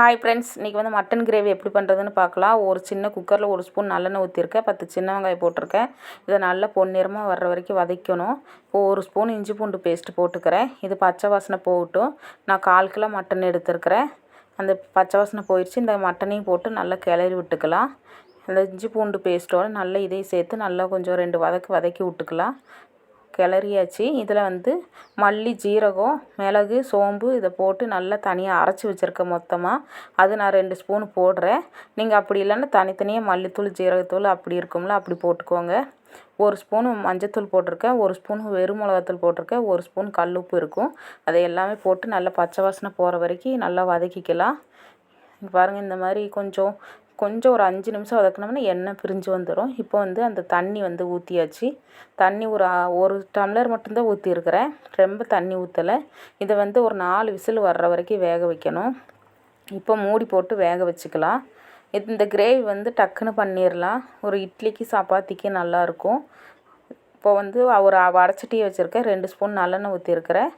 Hi friends இன்றைக்கி வந்து mutton gravy எப்படி பண்ணுறதுன்னு பார்க்கலாம். ஒரு சின்ன குக்கரில் ஒரு ஸ்பூன் நல்லெண்ணெய் ஊற்றிருக்கேன் பத்து சின்ன வெங்காயம் போட்டிருக்கேன். இதை நல்லா பொன்னிறமாக வர்ற வரைக்கும் வதக்கணும். இப்போ ஒரு ஸ்பூன் இஞ்சி பூண்டு பேஸ்ட்டு போட்டுக்கிறேன். இது பச்சை வாசனை போகட்டும். நான் கால் கிலோ மட்டன் எடுத்துருக்கிறேன். அந்த பச்சை வாசனை போயிடுச்சு இந்த மட்டனையும் போட்டு நல்லா கிளறி விட்டுக்கலாம். அந்த இஞ்சி பூண்டு பேஸ்ட்டோடு நல்லா இதையும் சேர்த்து நல்லா கொஞ்சம் ரெண்டு வதக்கி வதக்கி விட்டுக்கலாம். கிளறியாச்சு. இதில் வந்து மல்லி ஜீரகம் மிளகு சோம்பு இதை போட்டு நல்லா தனியாக அரைச்சி வச்சுருக்கேன் மொத்தமாக அது நான் ரெண்டு ஸ்பூன் போடுறேன். நீங்கள் அப்படி இல்லைன்னா தனித்தனியாக மல்லித்தூள் ஜீரகத்தூள் அப்படி இருக்கும்ல அப்படி போட்டுக்கோங்க. ஒரு ஸ்பூன் மஞ்சத்தூள் போட்டிருக்கேன் ஒரு ஸ்பூன் வெறும் மிளகாத்தூள் போட்டிருக்கேன் ஒரு ஸ்பூன் கல் உப்பு இருக்கும். அதை எல்லாமே போட்டு நல்லா பச்சை வாசனை போகிற வரைக்கும் நல்லா வதக்கிக்கலாம். பாருங்கள் இந்த மாதிரி கொஞ்சம் கொஞ்சம் ஒரு அஞ்சு நிமிஷம் வதக்குனோம்னா எண்ணெய் பிரிஞ்சு வந்துடும் இப்போ வந்து அந்த தண்ணி வந்து ஊற்றியாச்சு தண்ணி ஒரு ஒரு டம்ளர் மட்டும்தான் ஊற்றிருக்கிறேன் ரொம்ப தண்ணி ஊற்றலை இதை வந்து ஒரு நாலு விசில் வர்ற வரைக்கும் வேக வைக்கணும். இப்போ மூடி போட்டு வேக வச்சுக்கலாம். இந்த கிரேவி வந்து டக்குன்னு பண்ணிடலாம் ஒரு இட்லிக்கு சப்பாத்திக்கு நல்லாயிருக்கும் இப்போ வந்து ஒரு வடச்சட்டியை வச்சுருக்கேன். ரெண்டு ஸ்பூன் நல்லெண்ணெய் ஊற்றிருக்கிறேன்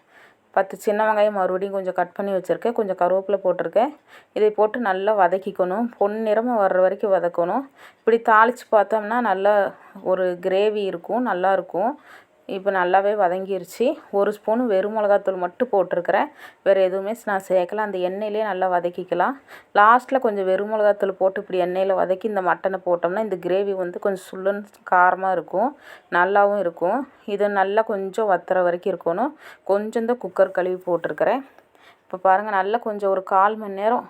பத்து சின்ன வெங்காயம் மறுபடியும் கொஞ்சம் கட் பண்ணி வச்சுருக்கேன். கொஞ்சம் கருவேப்பிலை போட்டிருக்கேன். இதை போட்டு நல்லா வதக்கிக்கணும். பொன்னிறமாக வர்ற வரைக்கும் வதக்கணும். இப்படி தாளித்து பார்த்தோம்னா நல்லா ஒரு கிரேவி இருக்கும் நல்லாயிருக்கும் இப்போ நல்லாவே வதங்கிருச்சு. ஒரு ஸ்பூன் வெறும் மிளகாத்தூள் மட்டும் போட்டிருக்கிறேன். வேறு எதுவுமே நான் சேர்க்கல. அந்த எண்ணெயிலே நல்லா வதக்கிக்கலாம். லாஸ்ட்டில் கொஞ்சம் வெறும் மிளகாத்தூள் போட்டு இப்படி எண்ணெயில் வதக்கி இந்த மட்டனை போட்டோம்னா இந்த கிரேவி வந்து கொஞ்சம் சுள்ளுன்னு காரமாக இருக்கும். நல்லாவும் இருக்கும். இது நல்லா கொஞ்சம் வத்துற வரைக்கும் இருக்கணும். கொஞ்சம் தான் குக்கர் கழுவி போட்டிருக்கிறேன். இப்போ பாருங்கள் நல்லா கொஞ்சம் ஒரு கால் மணி நேரம்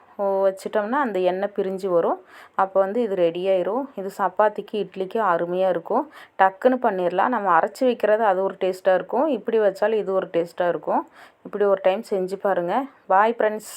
வச்சிட்டோம்னா அந்த எண்ணெய் பிரிஞ்சு வரும். அப்போ வந்து இது ரெடி ஆயிரும். இது சப்பாத்திக்கு இட்லிக்கு அருமையாக இருக்கும். டக்குன்னு பண்ணிடலாம் நம்ம அரைச்சி வைக்கிறது அது ஒரு டேஸ்ட்டாக இருக்கும். இப்படி வச்சாலும் இது ஒரு டேஸ்ட்டாக இருக்கும். இப்படி ஒரு டைம் செஞ்சு பாருங்கள் பாய் ஃப்ரெண்ட்ஸ்